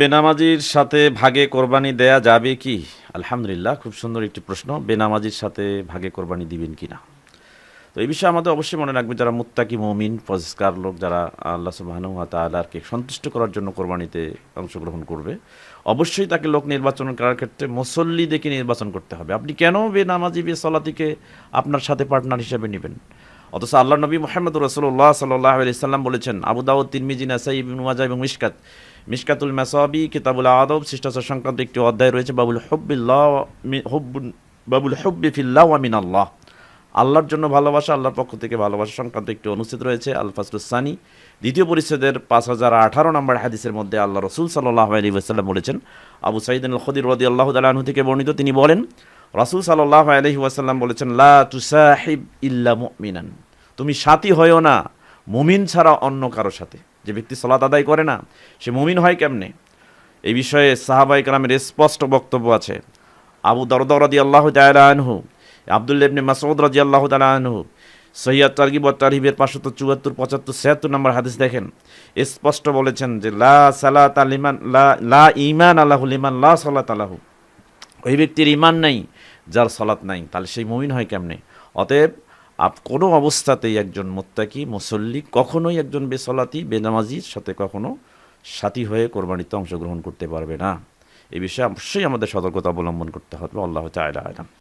বেনামাজির সাথে ভাগে কোরবানি দেয়া যাবে কি? আলহামদুলিল্লাহ, খুব সুন্দর একটি প্রশ্ন। বেনামাজির সাথে ভাগে কোরবানি দিবেন কি না তো এই বিষয়ে আমাদের অবশ্যই মনে রাখবে যারা মুত্তাকি মমিন পরিষ্কার লোক, যারা আল্লাহ সুবাহানু তালারকে সন্তুষ্ট করার জন্য কোরবানিতে অংশগ্রহণ করবে, অবশ্যই তাকে লোক নির্বাচন করার ক্ষেত্রে মুসল্লি দেখে নির্বাচন করতে হবে। আপনি কেন বেনামাজি বে সলাতিকে আপনার সাথে পার্টনার হিসেবে নেবেন? অথচ আল্লাহ নবী মোহাম্মদ রসুল্লাহ সাল্লাহ আলাইসাল্লাম বলেছেন, আবু দাউদ, তিরমিজি, নাসাই এবং মিশকাত। মিশকাতুল মাসাবি, কিতাবুল আদব, শিষ্টাচার সংক্রান্ত একটি অধ্যায় রয়েছে, বাবুল হব্বিল্লাহ বাবুল হব্বি ফিল্লাহ আমিন আল্লাহ আল্লাহর জন্য ভালোবাসা, আল্লাহর পক্ষ থেকে ভালোবাসা সংক্রান্ত একটি অনুচ্ছেদ রয়েছে আল ফাসলুসানি দ্বিতীয় পরিচ্ছেদের পাঁচ হাজার আঠারো নম্বর হাদিসের মধ্যে আল্লাহ রসুল সাল্লাহ আলী ওসাল্লাম বলেছেন, আবু সাইদ খদির রদি আল্লাহ তালাহু থেকে বর্ণিত, তিনি বলেন রাসুল সাল্লাহ বলেছেন, লা তুসাহিব ইল্লা মুমিনান। তুমি সাথী হয়েও না, মুমিন ছাড়া অন্য কারও সাথে। যে ব্যক্তি সলাত আদায় করে না, সে মুমিন হয় কেমনে? এই বিষয়ে সাহাবাই কালামের স্পষ্ট বক্তব্য আছে। আবু দরদরদি আল্লাহ আনহু আবদুল্লা ইবনে মাসউদ রাজি আল্লাহ আনহু সৈয়দ তারগিব তারিবের পাঁচশত চুয়াত্তর, পঁচাত্তর, ছিয়াত্তর নম্বর হাদিস দেখেন। স্পষ্ট বলেছেন যে, লা সালাত আলিমান লা লা ইমান আল্লাহ লিমান লা সালাত আল্লাহু ওই ব্যক্তির ইমান নাই যার সলাৎ নাই, তাহলে সেই মমিন হয় কেমনে? অতএব আপ, কোনো অবস্থাতেই একজন মোত্তাকি, মুসল্লি কখনোই একজন বেসলাতি, বেনামাজির সাথে কখনো সাথী হয়ে কোরবানিতে অংশগ্রহণ করতে পারবে না। এ বিষয়ে অবশ্যই আমাদের সতর্কতা অবলম্বন করতে হবে। আল্লাহ তাআলা আলাম।